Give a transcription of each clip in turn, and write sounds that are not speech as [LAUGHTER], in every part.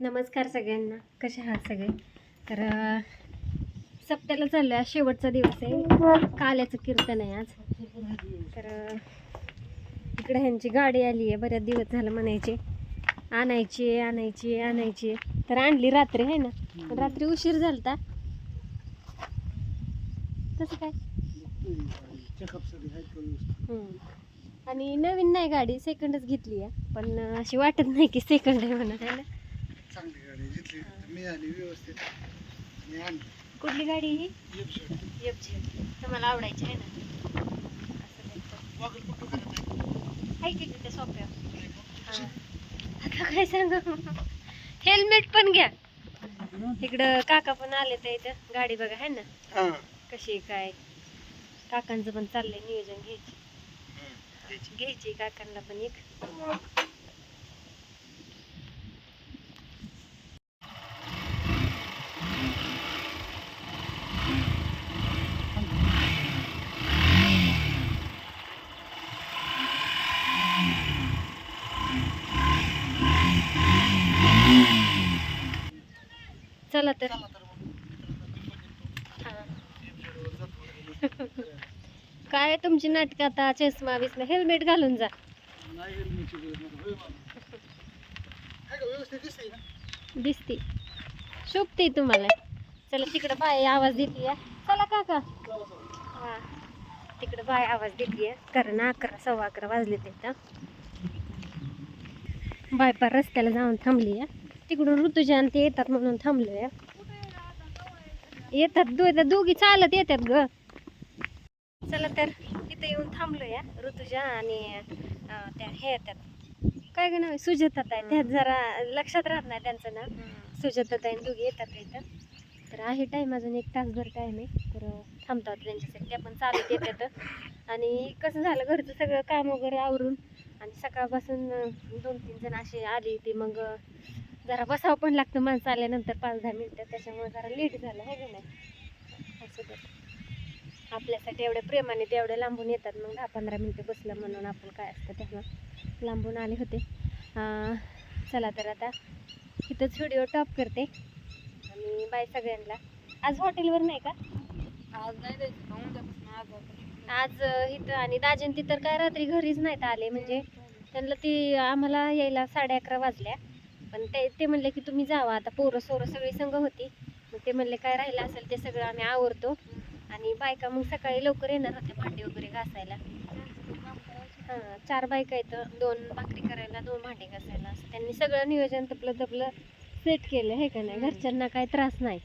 नमस्कार सगळ्यांना. कसे आहात सगळे? तर सप्त्याला चाललो आहे शेवटचा दिवस आहे. काल्याचं कीर्तन आहे आज. तर इकडे ह्यांची गाडी आली आहे. बऱ्याच दिवस झालं म्हणायचे. आणायची आणायची आणायची तर आणली रात्री आहे ना? पण रात्री उशीर झाला तसं काय? हम्म. आणि नवीन नाही गाडी. सेकंडच घेतली आहे. पण अशी वाटत नाही की सेकंड आहे म्हणत आहे ना? चांगली गाडी मिळाली व्यवस्थित. आणि आणली कुठली गाडी ही. एफ झेड तुम्हाला आवडायची आहे ना. असं नाही तर. वागल कुठं करत आहे. आहे की तिथे सोप्या? आता काय सांगू? हेल्मेट पण घ्या. इकडं काका पण आले तर इथं. गाडी बघा आहे ना? हा. कशी काय? काकांचं पण चाललंय नियोजन घ्यायची. घ्यायची काकांना पण एक. चला तर. हा. [LAUGHS] काय तुमची नाटक आता? चष्मा बिस्मा हेल्मेट घालून जा. दिसते शोभते तुम्हाला. चला तिकडं बाय आवाज देते चला काका. हा. तिकडं बाय आवाज देते कारण अकरा सव्वा अकरा वाजले ते इथं. बाय पार रस्त्याला जाऊन थांबली आहे तिकडून ऋतुजा आणि ते येतात म्हणून थांबलोय. येतात दो त्या दोघी चालत येतात ग. चला तर इथं येऊन थांबलोय ऋतुजा आणि त्या हे येतात. काय ग नाव? सुजातात आहे त्यात जरा लक्षात राहत नाही त्यांचं नाव. सुजातात आहे दोघी येतात इथं. तर आहे टाईम अजून एक तासभर टाईम आहे. तर थांबतात त्यांच्यासाठी. त्या पण चालत येतात. आणि कसं झालं घरचं सगळं काम वगैरे आवरून आणि सकाळपासून दोन तीन जण असे आली ती मग जरा बसावं पण लागतं माणसं आल्यानंतर पाच दहा मिनटं त्याच्यामुळे जरा लेट झालं आहे का नाही? असं तर. आपल्यासाठी एवढ्या प्रेमाने ते एवढ्या लांबून येतात मग दहा पंधरा मिनटं बसलं म्हणून आपण काय असतं तेव्हा? लांबून आले होते. चला तर आता इथंच व्हिडिओ टॉप करते. आणि बाय सगळ्यांना. आज हॉटेलवर नाही का? आज नाही आज इथं आणि दाजीन ती तर काय रात्री घरीच नाहीत आले म्हणजे त्यांना ती आम्हाला यायला साडे अकरा वाजल्या. पण ते ते म्हणले की तुम्ही जावा. आता पोरं सोरं सगळी संघ होती. मग ते म्हणले काय राहिलं असेल ते सगळं आम्ही आवरतो. आणि बायका मग सकाळी लवकर येणार होत्या भांडी वगैरे घासायला. हां चार बायका येतं दोन भाकरी करायला दोन भांडी घासायला. असं त्यांनी सगळं नियोजन तपलं तपलं सेट केलं हे का नाही? घरच्यांना काही त्रास नाही.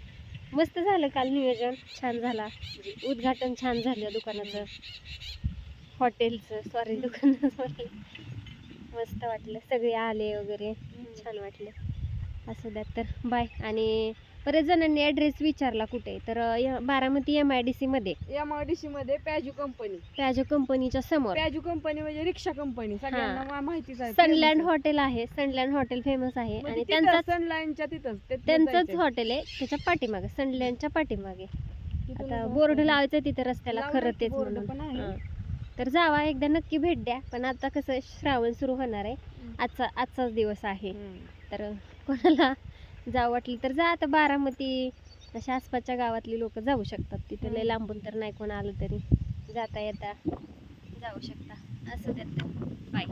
मस्त झालं काल नियोजन. छान झाला. उद्घाटन छान झालं दुकानाचं. हॉटेलचं. सॉरी दुकानाचं. मस्त वाटलं. सगळे आले वगैरे. छान वाटलं. असं द्या तर. बाय. आणि बरेच जणांनी ॲड्रेस विचारला कुठे? तर य- बारामती एम आय डी सीमध्ये एम आय डी सी मध्ये पॅजू कंपनी पॅजो कंपनीच्या समोर. पॅजू कंपनी म्हणजे रिक्षा कंपनी सगळ्यांना मा- माहितीच आहे. सनलँड. हॉटेल आहे. सनलँड हॉटेल फेमस आहे. म्हणजे आणि तिथं त्यांचाच सनलाईनच्या तिथंच. ते- तिथं त्यांचंच जायचंय. हॉटेल आहे. त्याच्या पाठीमागे. सनलँडच्या पाठीमागे. तिथूनच आता. बोर्ड लावायचं तिथे रस्त्याला. लावलंय खरं की तेच board म्हणून. पण आहे. हां. तर जावा एकदा नक्की भेट द्या. पण आता कसं श्रावण सुरू होणार आहे. आजचा आजचाच दिवस आहे. तर कोणाला जावं वाटलं तर जा. आता बारामती अशा आसपासच्या गावातली लोक जाऊ शकतात. तिथे लय. लांबून तर नाही कोण आलं तरी. जाता येता जाऊ शकता. असं त्यात बाय